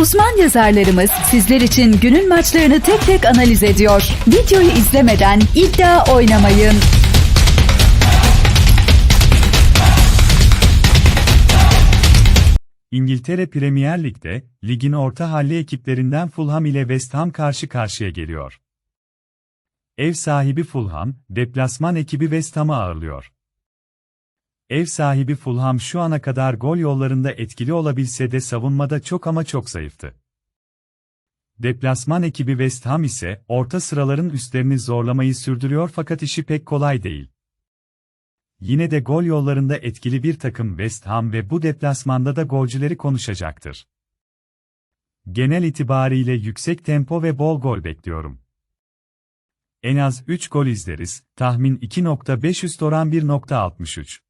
Uzman yazarlarımız sizler için günün maçlarını tek tek analiz ediyor. Videoyu izlemeden iddia oynamayın. İngiltere Premier Lig'de, ligin orta halli ekiplerinden Fulham ile West Ham karşı karşıya geliyor. Ev sahibi Fulham, deplasman ekibi West Ham'ı ağırlıyor. Ev sahibi Fulham şu ana kadar gol yollarında etkili olabilse de savunmada çok ama çok zayıftı. Deplasman ekibi West Ham ise orta sıraların üstlerini zorlamayı sürdürüyor fakat işi pek kolay değil. Yine de gol yollarında etkili bir takım West Ham ve bu deplasmanda da golcüleri konuşacaktır. Genel itibariyle yüksek tempo ve bol gol bekliyorum. En az 3 gol izleriz, tahmin 2.5 üst oran 1.63.